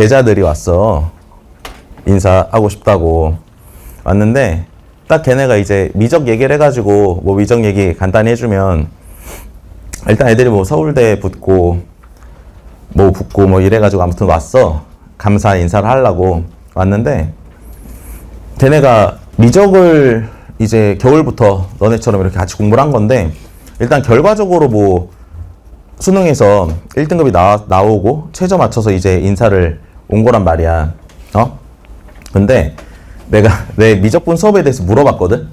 제자들이 왔어. 인사하고 싶다고 왔는데 딱 걔네가 이제 미적 얘기를 해가지고 뭐 미적 얘기 간단히 해주면 일단 애들이 뭐 서울대 붙고 뭐 붙고 뭐 이래가지고 아무튼 왔어. 감사 인사를 하려고 왔는데 걔네가 미적을 이제 겨울부터 너네처럼 이렇게 같이 공부를 한 건데 일단 결과적으로 뭐 수능에서 1등급이 나, 나오고 최저 맞춰서 이제 인사를 온 거란 말이야. 어? 근데 내가 내 미적분 수업에 대해서 물어봤거든?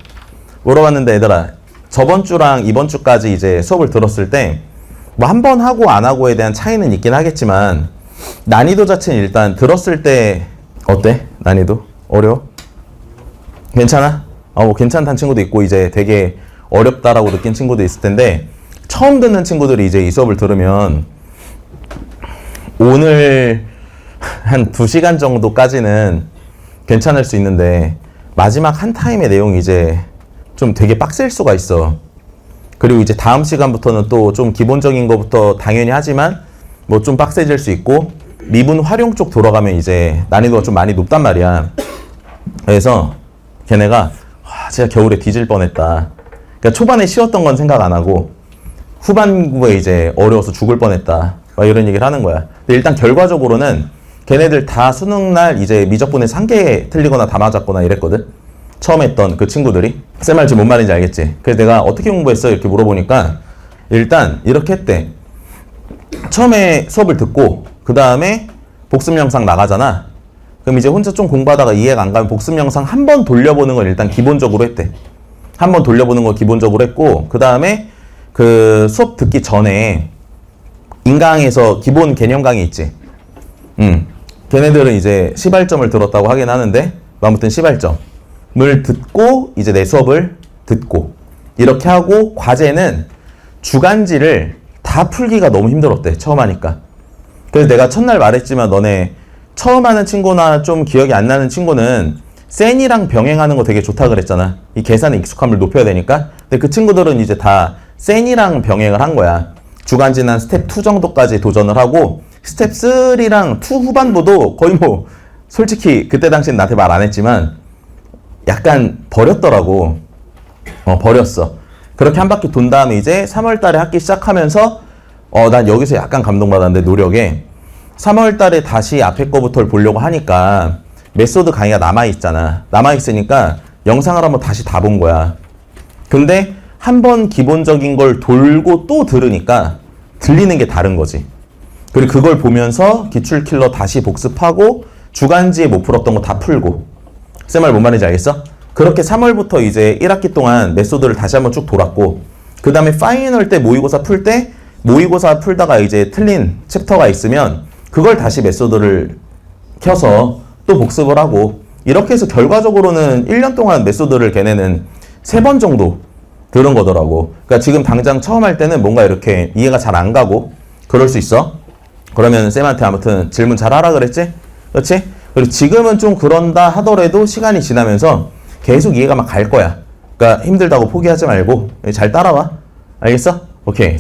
물어봤는데 얘들아 저번 주랑 이번 주까지 이제 수업을 들었을 때 뭐 한 번 하고 안 하고에 대한 차이는 있긴 하겠지만 난이도 자체는 일단 들었을 때 어때? 난이도? 어려워? 괜찮아? 어, 뭐 괜찮다는 친구도 있고 이제 되게 어렵다라고 느낀 친구도 있을 텐데 처음 듣는 친구들이 이제 이 수업을 들으면 오늘 한 2시간 정도까지는 괜찮을 수 있는데 마지막 한 타임의 내용이 이제 좀 되게 빡셀 수가 있어. 그리고 이제 다음 시간부터는 또 좀 기본적인 것부터 당연히 하지만 뭐 좀 빡세질 수 있고 미분 활용 쪽 돌아가면 이제 난이도가 좀 많이 높단 말이야. 그래서 걔네가 와, 진짜 겨울에 뒤질 뻔했다. 그러니까 초반에 쉬웠던 건 생각 안 하고 후반부에 이제 어려워서 죽을 뻔했다. 막 이런 얘기를 하는 거야. 근데 일단 결과적으로는 걔네들 다 수능 날 이제 미적분에서 한 개 틀리거나 다 맞았거나 이랬거든. 처음 했던 그 친구들이. 쌤말 지금 뭔 말인지 알겠지? 그래서 내가 어떻게 공부했어? 이렇게 물어보니까 일단 이렇게 했대. 처음에 수업을 듣고 그 다음에 복습 영상 나가잖아. 그럼 이제 혼자 좀 공부하다가 이해가 안 가면 복습 영상 한 번 돌려보는 걸 일단 기본적으로 했대. 한 번 돌려보는 거 기본적으로 했고 그 다음에 그 수업 듣기 전에 인강에서 기본 개념 강의 있지. 음. 걔네들은 이제 시발점을 들었다고 하긴 하는데 아무튼 시발점을 듣고 이제 내 수업을 듣고 이렇게 하고 과제는 주간지를 다 풀기가 너무 힘들었대 처음 하니까. 그래서 내가 첫날 말했지만 너네 처음 하는 친구나 좀 기억이 안 나는 친구는 센이랑 병행하는 거 되게 좋다 그랬잖아. 이 계산의 익숙함을 높여야 되니까. 근데 그 친구들은 이제 다 센이랑 병행을 한 거야. 주간지는 한 스텝 2 정도까지 도전을 하고 스텝 3랑 2 후반부도 거의 뭐 솔직히 그때 당시엔 나한테 말 안 했지만 약간 버렸더라고 어, 버렸어. 그렇게 한 바퀴 돈 다음에 이제 3월 달에 학기 시작하면서 어, 난 여기서 약간 감동받았는데 노력에 3월 달에 다시 앞에 거부터를 보려고 하니까 메소드 강의가 남아 있잖아. 남아 있으니까 영상을 한번 다시 다 본 거야. 근데 한 번 기본적인 걸 돌고 또 들으니까 들리는 게 다른 거지. 그리고 그걸 보면서 기출킬러 다시 복습하고 주간지에 못 풀었던 거 다 풀고 쌤말 뭔 말인지 알겠어? 그렇게 3월부터 이제 1학기 동안 메소드를 다시 한번 쭉 돌았고 그 다음에 파이널 때 모의고사 풀 때 모의고사 풀다가 이제 틀린 챕터가 있으면 그걸 다시 메소드를 켜서 또 복습을 하고 이렇게 해서 결과적으로는 1년 동안 메소드를 걔네는 세번 정도 들은 거더라고. 그러니까 지금 당장 처음 할 때는 뭔가 이렇게 이해가 잘 안 가고 그럴 수 있어. 그러면 쌤한테 아무튼 질문 잘 하라 그랬지? 그렇지? 그리고 지금은 좀 그런다 하더라도 시간이 지나면서 계속 이해가 막 갈 거야. 그러니까 힘들다고 포기하지 말고 잘 따라와. 알겠어? 오케이.